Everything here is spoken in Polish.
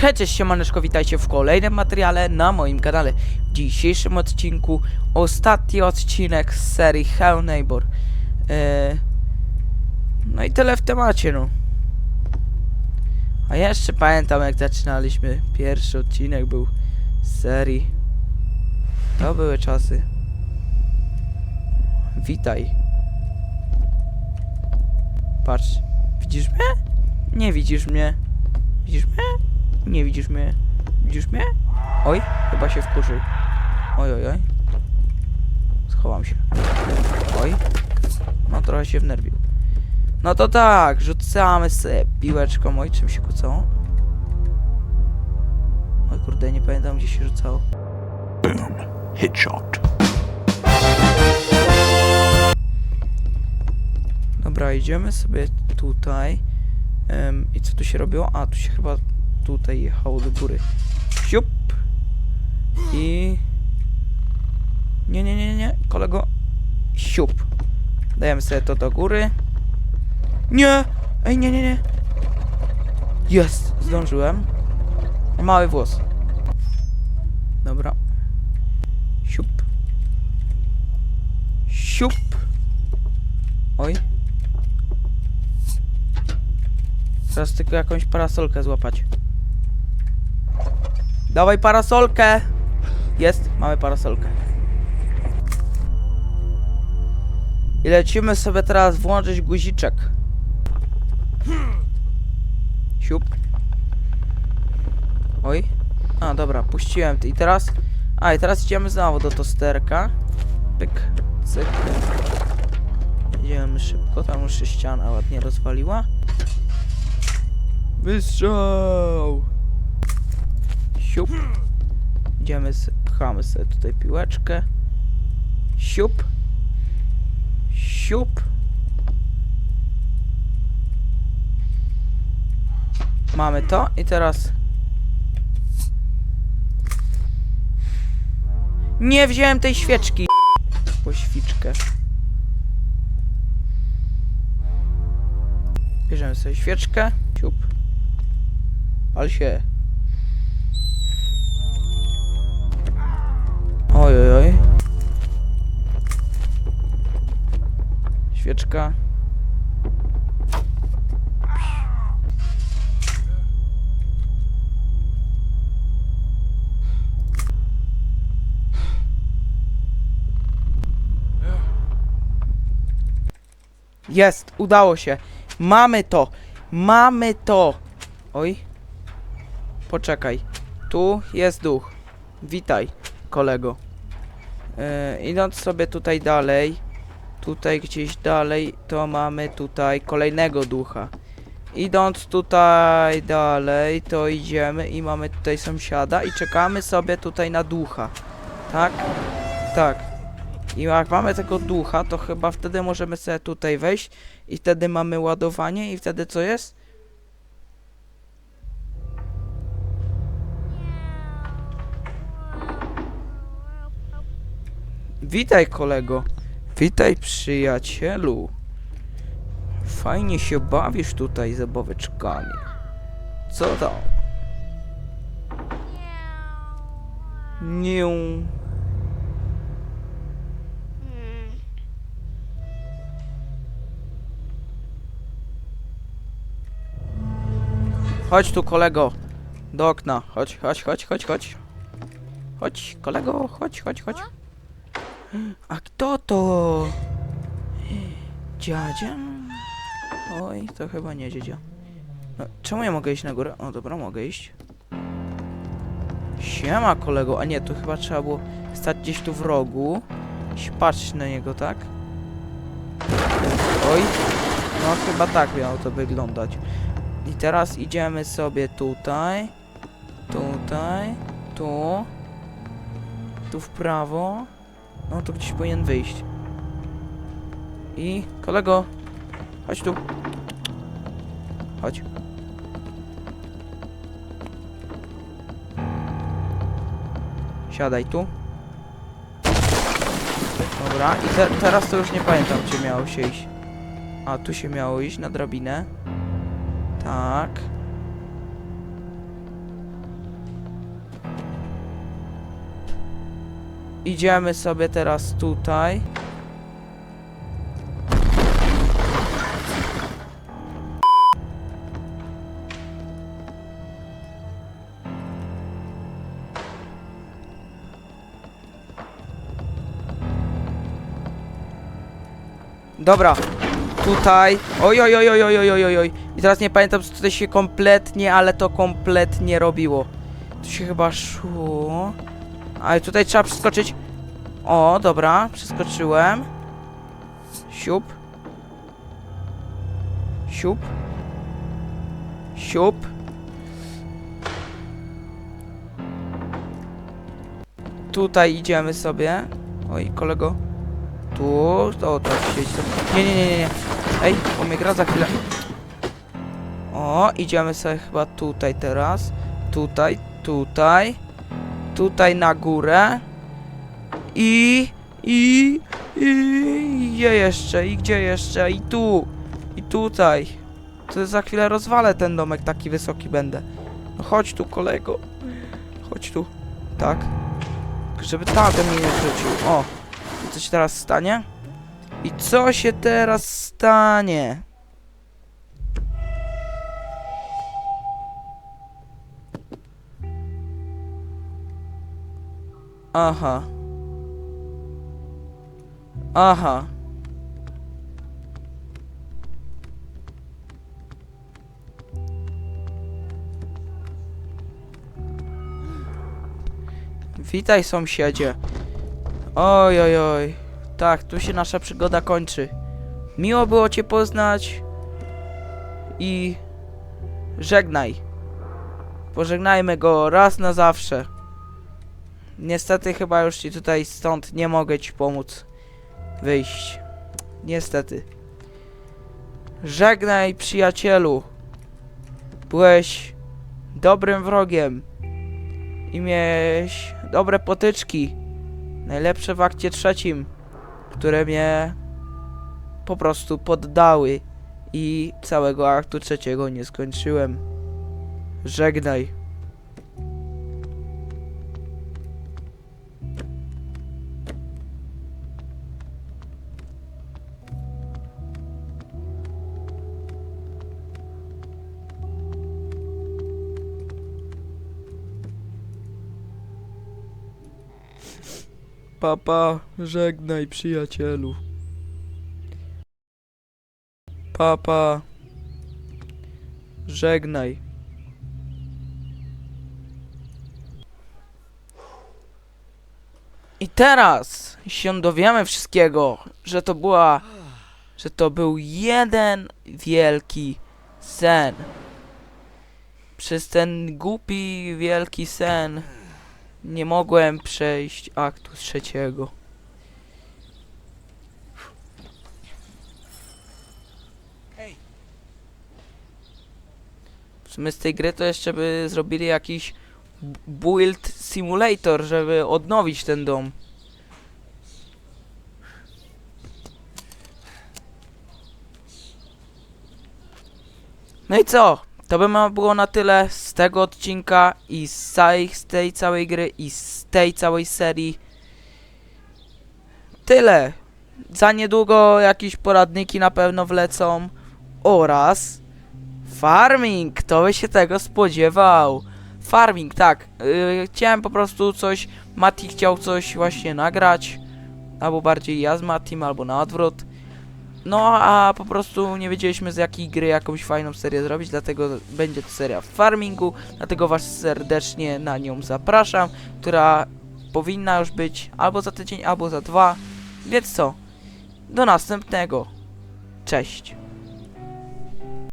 Hej, cześć, siemaneczko, witajcie w kolejnym materiale na moim kanale. W dzisiejszym odcinku ostatni odcinek z serii Hell Neighbor. Eee, no i tyle w temacie, no. A jeszcze pamiętam jak zaczynaliśmy. Pierwszy odcinek był z serii. To były czasy. Witaj. Patrz, widzisz mnie? Nie widzisz mnie. Widzisz mnie? Nie widzisz mnie. Widzisz mnie? Oj, chyba się wkurzył. Oj, oj, oj. Schowam się. Oj. No trochę się wnerwił. No to tak, rzucamy sobie piłeczką. Oj, czym się kłócało? Oj kurde, nie pamiętam gdzie się rzucało. Boom. Headshot. Dobra, idziemy sobie tutaj. Em, I co tu się robiło? A, tu się chyba tutaj jechało do góry. Siup! I... Nie, nie, nie, nie, kolego. Siup. Dajemy sobie to do góry. Nie! Ej, nie, nie, nie. Jest! Zdążyłem. Mały włos. Dobra. Siup. Siup. Oj. Teraz tylko jakąś parasolkę złapać. Dawaj parasolkę! Jest, mamy parasolkę. I lecimy sobie teraz włączyć guziczek. Siup. Oj. A, dobra, puściłem. I teraz... A, i teraz idziemy znowu do tosterka. Pyk, cyk. Idziemy szybko, tam już się ściana ładnie rozwaliła. Wystrzał! Siup. Idziemy, pchamy sobie tutaj piłeczkę. Siup. Siup. Mamy to i teraz... Nie wziąłem tej świeczki. Poświczkę. Bierzemy sobie świeczkę. Siup. Pal się. Oj, oj, oj. Świeczka. Jest, udało się. Mamy to. Mamy to. Oj. Poczekaj. Tu jest duch. Witaj, kolego. Yy, idąc sobie tutaj dalej, tutaj gdzieś dalej, to mamy tutaj kolejnego ducha. Idąc tutaj dalej, to idziemy i mamy tutaj sąsiada i czekamy sobie tutaj na ducha. Tak? Tak. I jak mamy tego ducha, to chyba wtedy możemy sobie tutaj wejść i wtedy mamy ładowanie i wtedy co jest? Witaj kolego. Witaj przyjacielu. Fajnie się bawisz tutaj zabaweczkami. Co tam? Nie. Chodź tu kolego. Do okna. Chodź, chodź, chodź, chodź, chodź. Chodź, kolego, chodź, chodź, chodź. A kto to? Dziadzia? Oj, to chyba nie dziadzia. No, czemu ja mogę iść na górę? O, dobra, mogę iść. Siema, kolego. A nie, to chyba trzeba było stać gdzieś tu w rogu. I patrzeć na niego, tak? Oj. No, chyba tak miało to wyglądać. I teraz idziemy sobie tutaj. Tutaj. Tu. Tu w prawo. No to gdzieś powinien wyjść. I kolego, chodź tu. Chodź. Siadaj tu. Dobra, i te, teraz to już nie pamiętam, gdzie miało się iść. A, tu się miało iść na drabinę. Tak. idziemy sobie teraz tutaj. Dobra, tutaj. Oj, oj, oj, oj, oj, oj, oj, oj. I teraz nie pamiętam, co tutaj się kompletnie, ale to kompletnie robiło. Tu się chyba szło. Ale tutaj trzeba przeskoczyć. O, dobra, przeskoczyłem. Siup. Siup. Siup. Tutaj idziemy sobie. Oj, kolego. Tu, o, tak siedź. tu. Nie, nie, nie, nie, nie. Ej, bo mnie gra za chwilę. O, idziemy sobie chyba tutaj teraz. Tutaj, tutaj. Tutaj na górę. I, i, i, gdzie jeszcze, i gdzie jeszcze, i tu, i tutaj. To za chwilę rozwalę ten domek, taki wysoki będę. No chodź tu, kolego. Chodź tu. Tak. Żeby tamten mnie nie rzucił. O, i co się teraz stanie? I co się teraz stanie? Aha. Aha. Witaj sąsiedzie. Oj, oj, oj. Tak, tu się nasza przygoda kończy. Miło było cię poznać. I żegnaj. Pożegnajmy go raz na zawsze. Niestety chyba już ci tutaj stąd nie mogę ci pomóc wyjść. Niestety. Żegnaj przyjacielu. Byłeś dobrym wrogiem. I miałeś dobre potyczki. Najlepsze w akcie trzecim, które mnie po prostu poddały. I całego aktu trzeciego nie skończyłem. Żegnaj. Papa, żegnaj przyjacielu. Papa, żegnaj. I teraz się dowiemy wszystkiego, że to była, że to był jeden wielki sen. Przez ten głupi wielki sen nie mogłem przejść aktu trzeciego. W sumie z tej gry to jeszcze by zrobili jakiś build simulator, żeby odnowić ten dom. No i co? To by było na tyle z tego odcinka i z, całej, z tej całej gry i z tej całej serii. Tyle. Za niedługo jakieś poradniki na pewno wlecą oraz farming. Kto by się tego spodziewał? Farming, tak. Yy, chciałem po prostu coś. Mati chciał coś właśnie nagrać. Albo bardziej ja z Matim, albo na odwrót. No, a po prostu nie wiedzieliśmy z jakiej gry jakąś fajną serię zrobić, dlatego będzie to seria w farmingu, dlatego was serdecznie na nią zapraszam, która powinna już być albo za tydzień, albo za dwa. Więc co? Do następnego. Cześć.